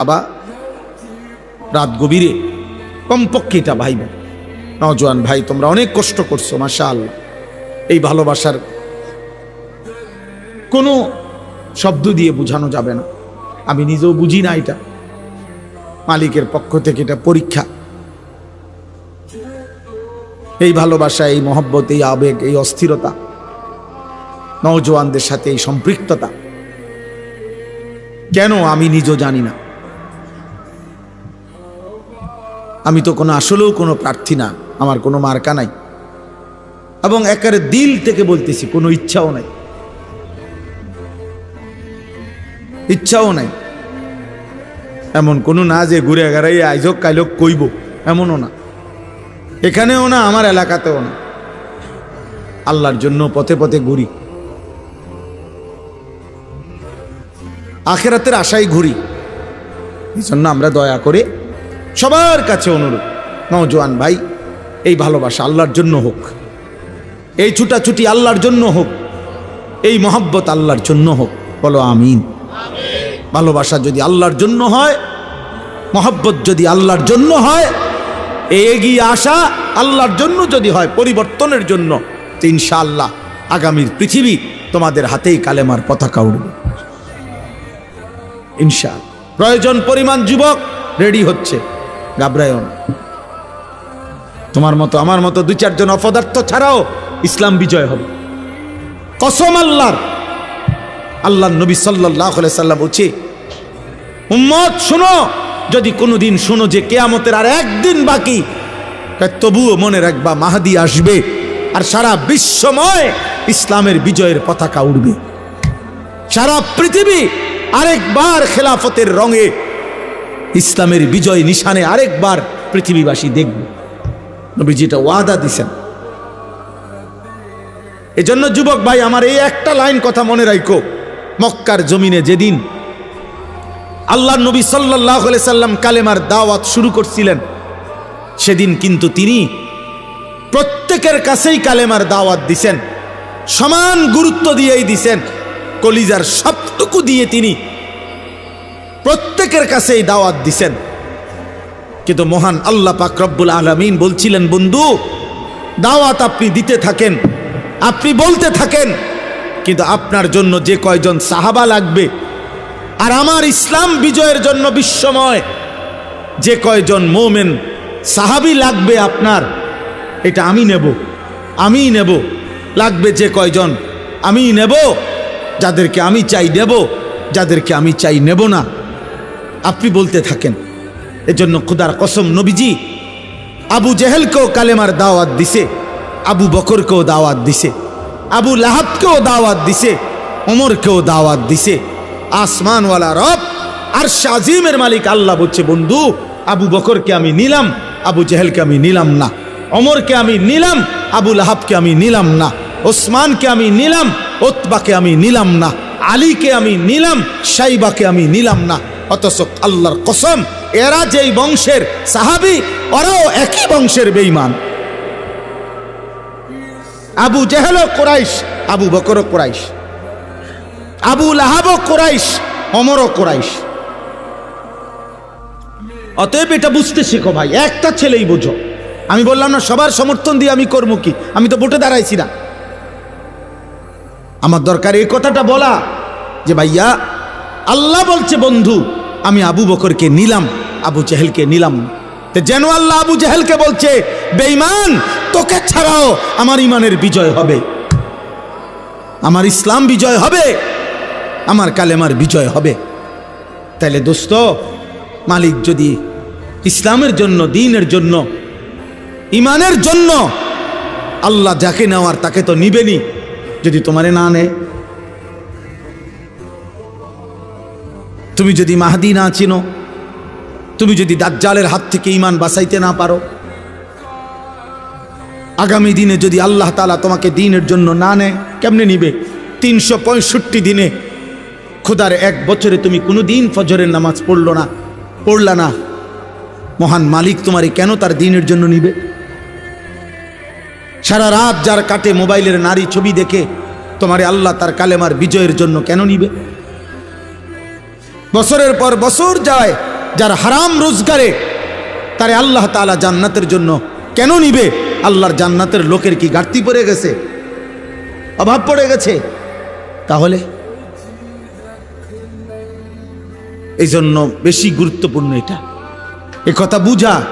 বাবা রাত গভীরে, কমপক্ষে এটা ভাইব। নজওয়ান ভাই, তোমরা অনেক কষ্ট করছ মাসা এই ভালোবাসার কোনো শব্দ দিয়ে বোঝানো যাবে না। আমি নিজেও বুঝি না এটা। মালিকের পক্ষ থেকে এটা পরীক্ষা। এই ভালোবাসা, এই মহব্বত, এই আবেগ, এই অস্থিরতা, নওজোয়ানদের সাথে এই সম্পৃক্ততা, কেন আমি নিজেও জানি না। আমি তো কোনো আসলেও কোনো প্রার্থী না, আমার কোনো মার্কা নাই। এবং একেবারে দিল থেকে বলতেছি, কোনো ইচ্ছাও নাই। ইচ্ছাও নাই। এমন কোনো না যে ঘুরে গেড়াই আইজক কাইলক কইব, এমনও না। এখানেও না, আমার এলাকাতেও না। আল্লাহর জন্য পথে পথে ঘুরি। আখেরাতের আশায় ঘুরি। এই জন্য আমরা দয়া করে সবার কাছে অনুরোধ। নওজোয়ান ভাই, এই ভালোবাসা আল্লাহর জন্য হোক। এই ছুটাছুটি আল্লাহর জন্য হোক। এই মহব্বত আল্লাহর জন্য হোক। বলো আমিন। ভালোবাসা যদি আল্লাহর জন্য হয়, মহব্বত যদি আল্লাহর জন্য হয়, এগিয়ে আসা আল্লাহর জন্য যদি হয়, পরিবর্তনের জন্য ইনশাআল্লাহ আগামীর পৃথিবী তোমাদের হাতেই কালেমার পতাকা উঠবে ইনশাআল্লাহ। প্রয়োজন পরিমাণ যুবক রেডি হচ্ছে। ঘাবড়ায়ও না। তোমার মতো, আমার মতো দুই চারজন অপদার্থ ছাড়াও ইসলাম বিজয় হবে। কসম আল্লাহর। আল্লাহ নবী সাল্লাহ সাল্লাম বলছে, উম্মত, শুনো, যদি কোনোদিন শুনো যে কেয়ামতের আর একদিন বাকি তবুও মনে রাখবা মাহাদি আসবে আর সারা বিশ্বময় ইসলামের বিজয়ের পতাকা উঠবে সারা পৃথিবী আরেকবার খেলাফতের রঙে ইসলামের বিজয় নিশানে আরেকবার পৃথিবীবাসী দেখবে। নবীজি এটা ওয়াদা দিছেন। এজন্য যুবক ভাই, আমার এই একটা লাইন কথা মনে রাখো মক্কার জমিনে যেদিন আল্লাহ নবী সাল্লাহ সাল্লাম কালেমার দাওয়াত শুরু করছিলেন, সেদিন কিন্তু তিনি প্রত্যেকের কাছেই কালেমার দাওয়াত দিছেন। সমান গুরুত্ব দিয়েই দিছেন। কলিজার সবটুকু দিয়ে তিনি প্রত্যেকের কাছেই দাওয়াত দিছেন। কিন্তু মহান আল্লাহ পাক রব্বুল আলমিন বলছিলেন, বন্ধু, দাওয়াত আপনি দিতে থাকেন, আপনি বলতে থাকেন, কিন্তু আপনার জন্য যে কয়জন সাহাবা লাগবে, আর আমার ইসলাম বিজয়ের জন্য বিশ্বময়, যে কয়জন মোমেন সাহাবি লাগবে আপনার, এটা আমি নেব আমি নেব, লাগবে যে কয়জন আমি নেব, যাদেরকে আমি চাই নেব, যাদেরকে আমি চাই নেব না। আপনি বলতে থাকেন। এজন্য খুদার কসম নবীজি, আবু জেহেলকেও কালেমার দাওয়াত দিছে, আবু বকরকেও দাওয়াত দিছে, আবু লাহাবকেও দাওয়াত দিছে অমরকেও দাওয়াত দিছে। আসমানওয়ালা রব আর শাজিমের মালিক আল্লাহ বলছে, বন্ধু, আবু বকরকে আমি নিলাম, আবু জেহেলকে আমি নিলাম না। অমরকে আমি নিলাম, আবু লাহাবকে আমি নিলাম না। ওসমানকে আমি নিলাম, ওতবাকে আমি নিলাম না। আলীকে আমি নিলাম, সাইবাকে আমি নিলাম না। অথচ আল্লাহর কসম, এরা যেই বংশের সাহাবি, ওরাও একই বংশের বেইমান আবু জেহেল কোরাইশ, আবু বকর কোরাইশ। আবু লাহাব কোরাইশ অমর কোরাইশ। অতএব এটা বুঝতে শেখো ভাই, একটা ছেলেই বোঝো। আমি বললাম না, সবার সমর্থন দিয়ে আমি করব কি? আমি তো ভোটে দাঁড়াইছি না। আমার দরকার এই কথাটা বলা যে ভাইয়া, আল্লাহ বলছে বন্ধু আমি আবু বকরকে নিলাম, আবু জেহেলকে নিলাম। যেন আল্লাহ আবু জেহেলকে বলছে, বেঈমান, তোকে ছাড়াও আমার ইমানের বিজয় হবে। আমার ইসলাম বিজয় হবে, আমার কালেমার বিজয় হবে। তাহলে দোস্ত, মালিক যদি ইসলামের জন্য, দিনের জন্য ইমানের জন্য আল্লাহ যাকে নেওয়ার তাকে তো নিবেনি যদি তোমারে না নেয় তুমি যদি মাহাদি না চিনো, তুমি যদি দাজ্জালের হাত থেকে ইমান বাঁচাইতে না পারো, আগামী দিনে যদি আল্লাহ তালা তোমাকে দিনের জন্য না নেয়, কেমনে নিবে? তিনশো পঁয়ষট্টি দিনে খোদার এক বছরে তুমি কোনো দিন ফজরের নামাজ পড়ল না, পড়লা না। মহান মালিক তোমারে কেন তার দিনের জন্য নিবে? সারা রাত যার কাটে মোবাইলের নারী ছবি দেখে তোমারে আল্লাহ তার কালেমার বিজয়ের জন্য কেন নিবে? বছরের পর বছর যায়, যার হারাম রোজগারে, তারে আল্লাহ তাআলা জান্নাতের জন্য কেন নিবে? আল্লাহর জান্নাতের লোকের কি ঘাটতি পড়ে গেছে? অভাব পড়ে গেছে? তাহলে? এই জন্য বেশি গুরুত্বপূর্ণ এটা। এ কথা বুঝা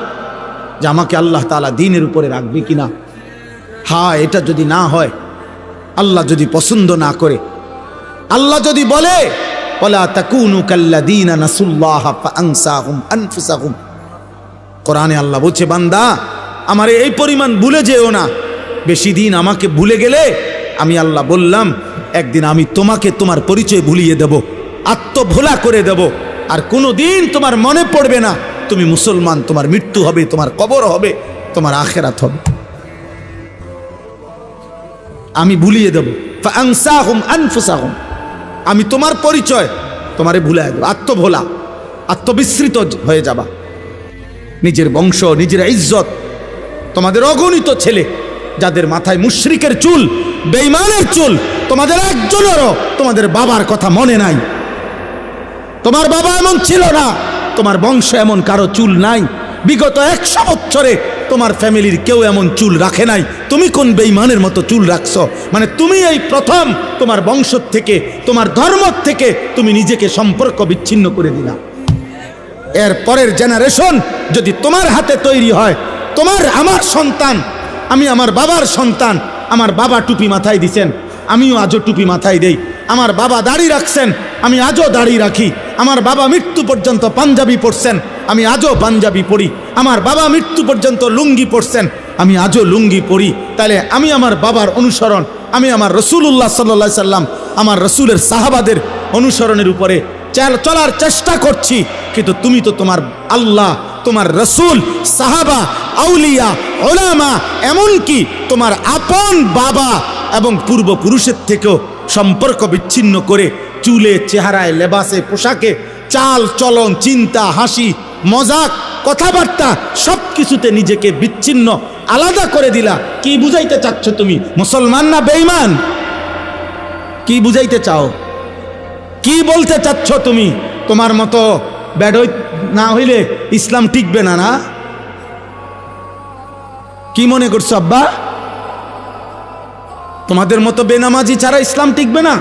যে আমাকে আল্লাহ তাআলা দিনের উপরে রাখবে কিনা। হ্যাঁ এটা যদি না হয়, আল্লাহ যদি পছন্দ না করে, আল্লাহ যদি বলে ওলা তাকুনু কাল্লাদিনা নাসুল্লাহ ফাআনসাহুম আনফুসাহুম। কোরআনে আল্লাহ বলছে, বান্দা, আমার এই পরিমাণ ভুলে যেও না। বেশি দিন আমাকে ভুলে গেলে আমি আল্লাহ বললাম, একদিন আমি তোমাকে তোমার পরিচয় ভুলিয়ে দেব, আত্মভোলা করে দেব, আর কোনো দিন তোমার মনে পড়বে না, তুমি মুসলমান, তোমার মৃত্যু হবে, তোমার কবর হবে, তোমার আখেরাত হবে। আমি ভুলিয়ে দেব। আনফুসাহুম। আমি তোমার পরিচয় তোমারে ভুলে দেব, আত্মভোলা, আত্মবিস্মৃত হয়ে যাবা। নিজের বংশ, নিজের ইজ্জত, তোমাদের অগণিত ছেলে, যাদের মাথায় মুশরিকের চুল বেইমানের চুল, তোমাদের একজনেরও তোমাদের বাবার কথা মনে নাই। তোমার বাবা এমন ছিল না, তোমার বংশ এমন কারও চুল নাই। বিগত একশো বছরে তোমার ফ্যামিলির কেউ এমন চুল রাখে নাই। তুমি কোন বেইমানের মতো চুল রাখছো? মানে তুমি এই প্রথম তোমার বংশ থেকে, তোমার ধর্ম থেকে তুমি নিজেকে সম্পর্ক বিচ্ছিন্ন করে দিলা। এর পরের জেনারেশন যদি তোমার হাতে তৈরি হয়, তোমার আমার সন্তান, আমি আমার বাবার সন্তান, আমার বাবা টুপি মাথায় দিছেন, আমিও আজও টুপি মাথায় দেই, আমার বাবা দাড়ি রাখছেন আমি আজও দাড়ি রাখি। আমার বাবা মৃত্যু পর্যন্ত পাঞ্জাবি পরছেন। আমি আজও পাঞ্জাবি পরি। আমার বাবা মৃত্যু পর্যন্ত লুঙ্গি পরছেন। আমি আজও লুঙ্গি পরি। তাহলে আমি আমার বাবার অনুসরণ, আমি আমার রসুল্লাহ সাল্লা সাল্লাম, আমার রসুলের সাহাবাদের অনুসরণের উপরে চলার চেষ্টা করছি। কিন্তু তুমি তো তোমার আল্লাহ, তোমার রসুল, সাহাবা, আউলিয়া ওলামা এমনকি তোমার আপন বাবা এবং পূর্বপুরুষের থেকেও সম্পর্ক বিচ্ছিন্ন করে চুলে, চেহারায়, লেবাসে, পোশাকে, চাল, চলন, চিন্তা, হাসি, মজাক, কথাবার্তা সব কিছুতে নিজেকে বিচ্ছিন্ন, আলাদা করে দিলা। কি বুঝাইতে চাচ্ছ তুমি? মুসলমান না বেঈমান? কি বুঝাইতে চাও? কি বলতে চাচ্ছ তুমি? তোমার মতো ব্যাডই না হইলে ইসলাম টিকবে না না? কি মনে করছ আব্বা? তোমাদের মতো বেনামাজি ছাড়া ইসলাম টিকবে না?